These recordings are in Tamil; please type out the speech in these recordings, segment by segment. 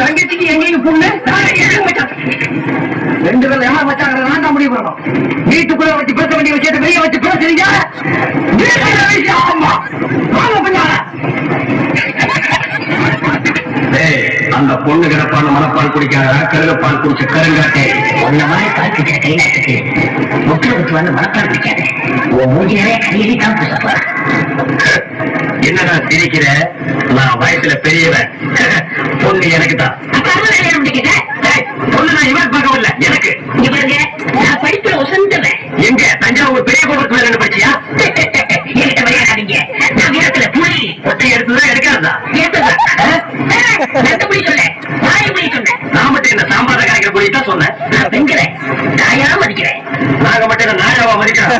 தங்கச்சிக்கு எங்கேயும் பொண்ணு நான் ரெண்டு பேரும் யார் மச்சாங்க நான் தான் முடிவு பண்ணணும். வீட்டுக்குள்ள வச்சு பேச வேண்டிய விஷயத்தை வெளியே வச்சு பேசுறீங்க? ஆமா. வாங்க அந்த பொண்ணு கிடப்பான மனப்பால் குடிக்காத கருகப்பால் குடிச்ச கருங்காட்டே. உன்ன மாதிரி காய்ச்சிக்கிற கைலாசத்துக்கு முக்கியத்துக்கு வந்து மரத்தால் பிடிக்காது உன் மூஞ்சியவே கையிலே தான் என்னடா சிரிக்கிற? நான் வயசுல பெரியவன். பொண்ணு எனக்கு தான். பொண்ணு நான் இவன் பார்க்க வரல. எனக்கு. நான் படிப்புல உசந்தவன். எங்க? தஞ்சாவூர் பெரிய கோபுரத்துல என்ன படிச்சியா? என்கிட்ட விளையாடாதீங்க நான் வீரத்துல புலி. ஒத்தை எடுத்துதான் எடுக்காதா? ஏத்ததா நல்ல புலி புலி சொன்னேன். நான் மட்டும் என்ன சாம்பார காய்க்கிற போய் தான் சொன்னேன்? நான் பெண்கிறேன் நாயா மதிக்கிறேன். நாங்க மட்டும் என்ன நாயாவா மதிக்கிறோம்?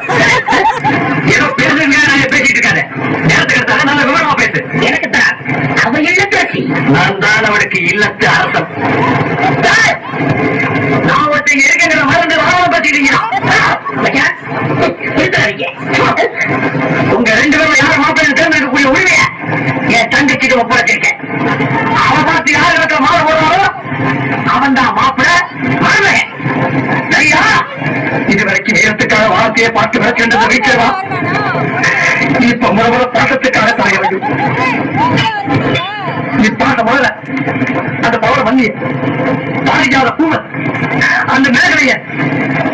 வார்த்தையை பார்த்து வச்சிருந்தது வீட்டுல வா இப்ப முறை பாசத்துக்காக வேண்டும் நீ பார்க்க முதல்ல அந்த பவர வந்திய பாரிஜாத பூவை அந்த மேகலைய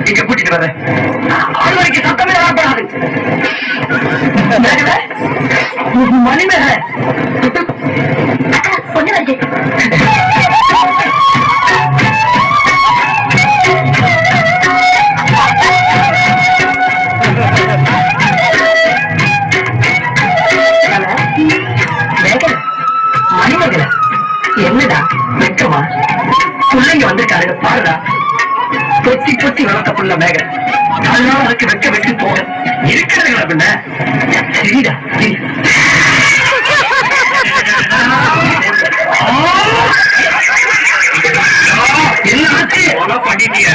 இங்க கூட்டிட்டு வர அது வரைக்கும் சத்தமே வரப்படாது மேகலை மணிமேகலை என்னடா வெக்கமா? பிள்ளைங்க வந்திருக்காருங்க பாருடா. பொத்தி பொத்தி வளர்த்த புள்ள மேகலை. அதனால அதுக்கு வெக்க வெட்டி போக இருக்கிறதுங்களா பின்ன? சரிடா சரி பண்ணிட்டியா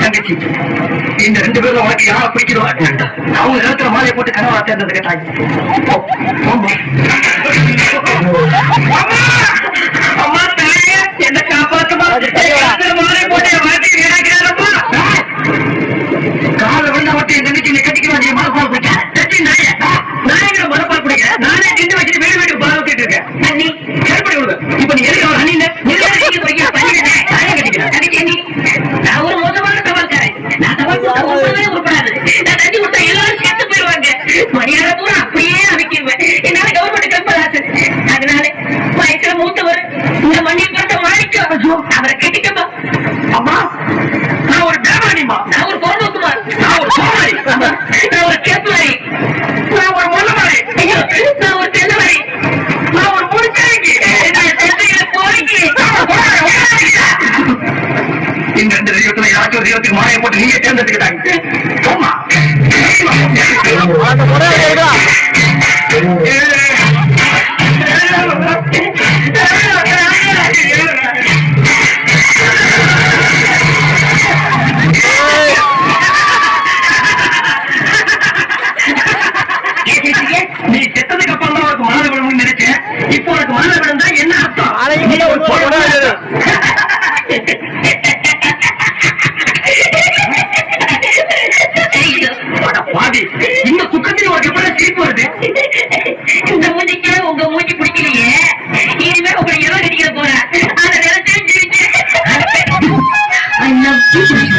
தங்கச்சி இந்த ரெண்டு பேரும் உனக்கு யாரை பிடிக்கிறோ அவங்க நேரத்துல மாலையை போட்டு கனவா சேர்ந்தது கேட்டாங்க போட்டு Thank you.